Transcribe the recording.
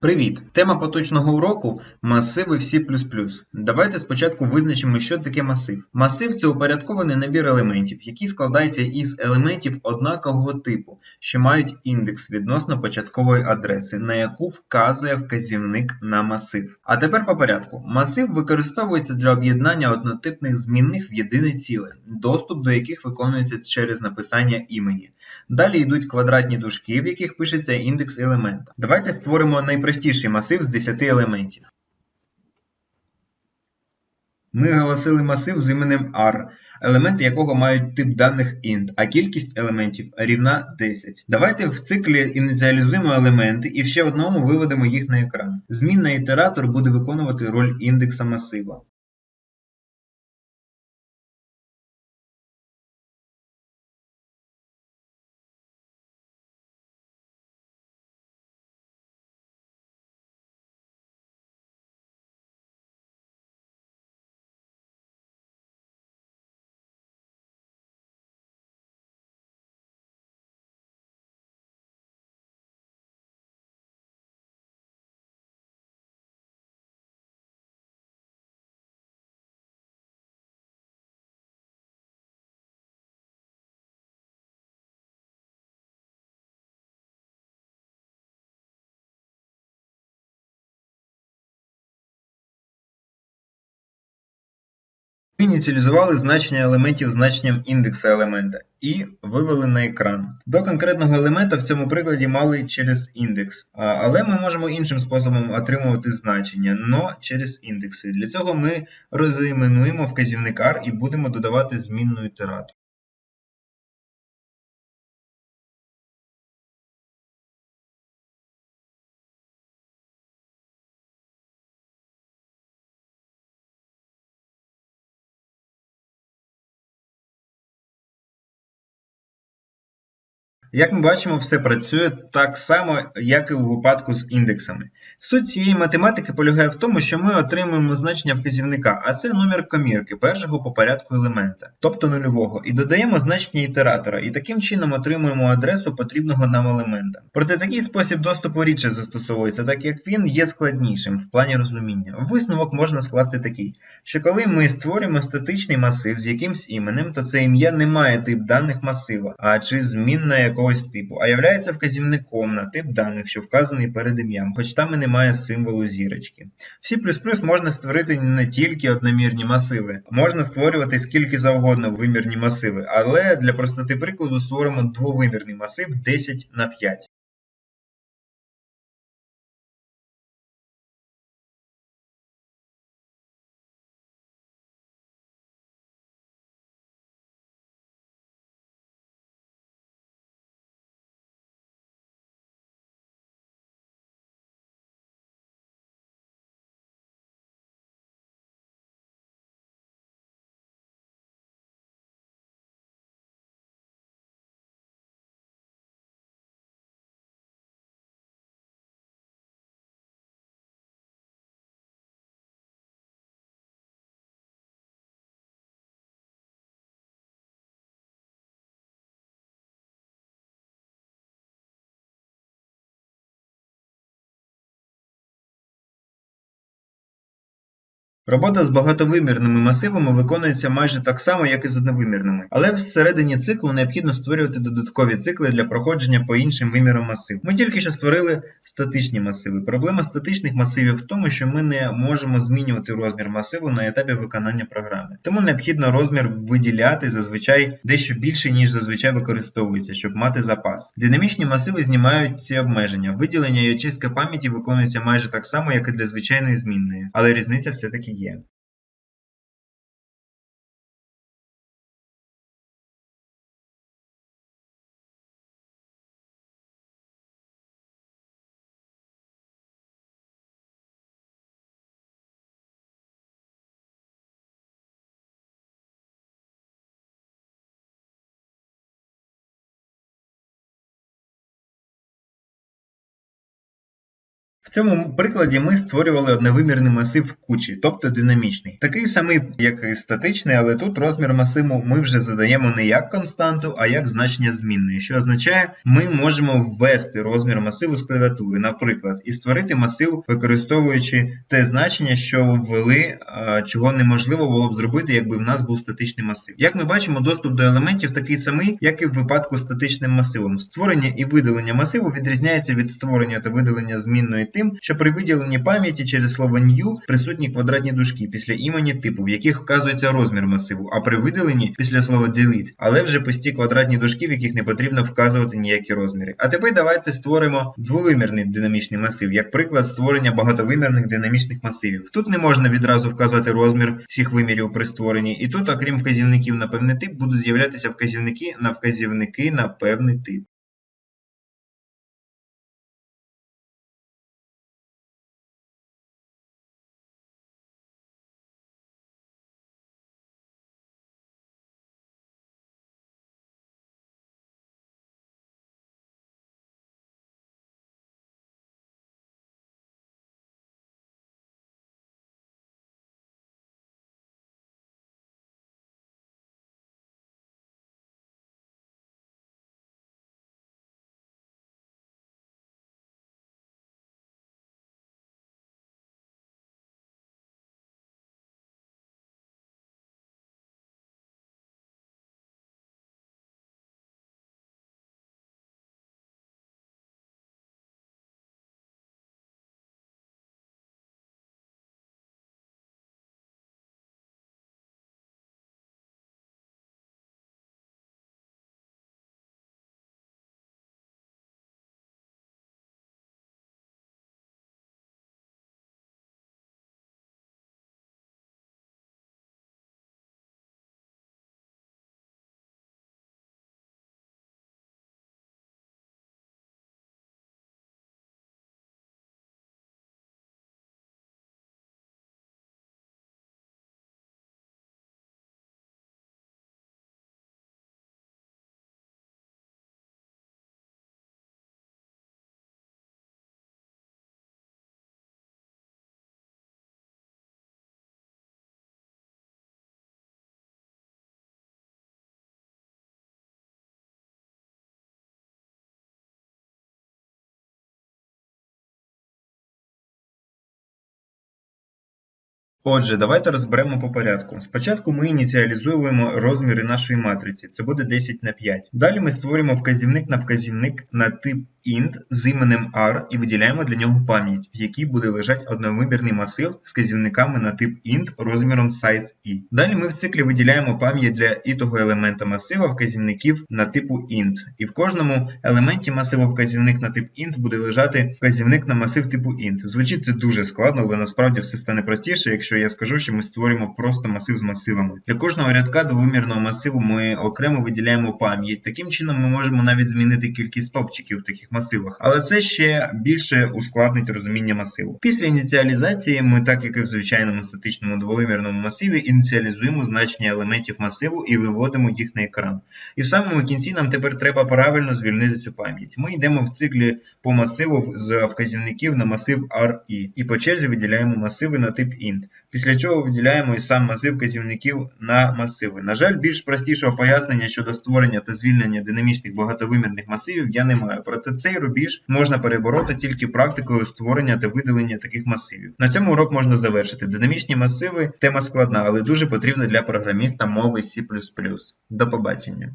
Привіт! Тема поточного уроку масиви C++. Давайте спочатку визначимо, що таке масив. Масив це упорядкований набір елементів, який складається із елементів однакового типу, що мають індекс відносно початкової адреси, на яку вказує вказівник на масив. А тепер по порядку. Масив використовується для об'єднання однотипних змінних в єдине ціле, доступ до яких виконується через написання імені. Далі йдуть квадратні дужки, в яких пишеться індекс елемента. Давайте створимо найпростіший масив з 10 елементів. Ми оголосили масив з іменем R, елементи якого мають тип даних int, а кількість елементів рівна 10. Давайте в циклі ініціалізуємо елементи і в ще одному виведемо їх на екран. Змінна ітератор буде виконувати роль індекса масива. Ініціалізували значення елементів значенням індекса елемента і вивели на екран. До конкретного елемента в цьому прикладі мали через індекс, але ми можемо іншим способом отримувати значення, но через індекси. Для цього ми розіменуємо вказівник R і будемо додавати змінну ітератор. Як ми бачимо, все працює так само, як і у випадку з індексами. Суть цієї математики полягає в тому, що ми отримуємо значення вказівника, а це номер комірки першого по порядку елемента, тобто нульового, і додаємо значення ітератора, і таким чином отримуємо адресу потрібного нам елемента. Проте такий спосіб доступу рідше застосовується, так як він є складнішим в плані розуміння. Висновок можна скласти такий, що коли ми створюємо статичний масив з якимсь іменем, то це ім'я не має тип даних масива, а чи змінна якогось типу, а являється вказівником на тип даних, що вказаний перед ім'ям, хоч там і немає символу зірочки. В C++ можна створити не тільки одномірні масиви, можна створювати скільки завгодно вимірні масиви, але для простоти прикладу створимо двовимірний масив 10 на 5. Робота з багатовимірними масивами виконується майже так само, як і з одновимірними, але всередині циклу необхідно створювати додаткові цикли для проходження по іншим вимірам масив. Ми тільки що створили статичні масиви. Проблема статичних масивів в тому, що ми не можемо змінювати розмір масиву на етапі виконання програми. Тому необхідно розмір виділяти зазвичай дещо більше, ніж зазвичай використовується, щоб мати запас. Динамічні масиви знімають ці обмеження. Виділення і очистка пам'яті виконується майже так само, як і для звичайної змінної, але різниця все-таки. year В цьому прикладі ми створювали одновимірний масив кучі, тобто динамічний. Такий самий, як і статичний, але тут розмір масиву ми вже задаємо не як константу, а як значення змінної, що означає, ми можемо ввести розмір масиву з клавіатури, наприклад, і створити масив, використовуючи те значення, що ввели, чого неможливо було б зробити, якби в нас був статичний масив. Як ми бачимо, доступ до елементів такий самий, як і в випадку з статичним масивом. Створення і видалення масиву відрізняється від створення та видалення змінної тим, що при виділенні пам'яті через слово new присутні квадратні дужки після імені типу, в яких вказується розмір масиву, а при видаленні після слова delete, але вже пусті квадратні дужки, в яких не потрібно вказувати ніякі розміри. А тепер давайте створимо двовимірний динамічний масив, як приклад створення багатовимірних динамічних масивів. Тут не можна відразу вказати розмір всіх вимірів при створенні, і тут, окрім вказівників на певний тип, будуть з'являтися вказівники на вказівники на певний тип. Отже, давайте розберемо по порядку. Спочатку ми ініціалізуємо розміри нашої матриці, це буде 10 на 5. Далі ми створюємо вказівник на вказівник на тип int з іменем R і виділяємо для нього пам'ять, в якій буде лежати одновимірний масив з вказівниками на тип int розміром size i. Далі ми в циклі виділяємо пам'ять для ітого елемента масива вказівників на типу int. І в кожному елементі масиву вказівник на тип int буде лежати вказівник на масив типу int. Звучить це дуже складно, але насправді все стане простіше, якщо я скажу, що ми створюємо просто масив з масивами. Для кожного рядка двомірного масиву ми окремо виділяємо пам'ять. Таким чином ми можемо навіть змінити кількість стопчиків в таких масивах, але це ще більше ускладнить розуміння масиву. Після ініціалізації ми, так як і в звичайному статичному двовимірному масиві, ініціалізуємо значення елементів масиву і виводимо їх на екран. І в самому кінці нам тепер треба правильно звільнити цю пам'ять. Ми йдемо в циклі по масиву з вказівників на масив RI і по черзі виділяємо масиви на тип int після чого виділяємо і сам масив вказівників на масиви. На жаль, більш простішого пояснення щодо створення та звільнення динамічних багатовимірних масивів я не маю. Проте цей рубіж можна перебороти тільки практикою створення та видалення таких масивів. На цьому урок можна завершити. Динамічні масиви тема складна, але дуже потрібна для програміста мови C++. До побачення.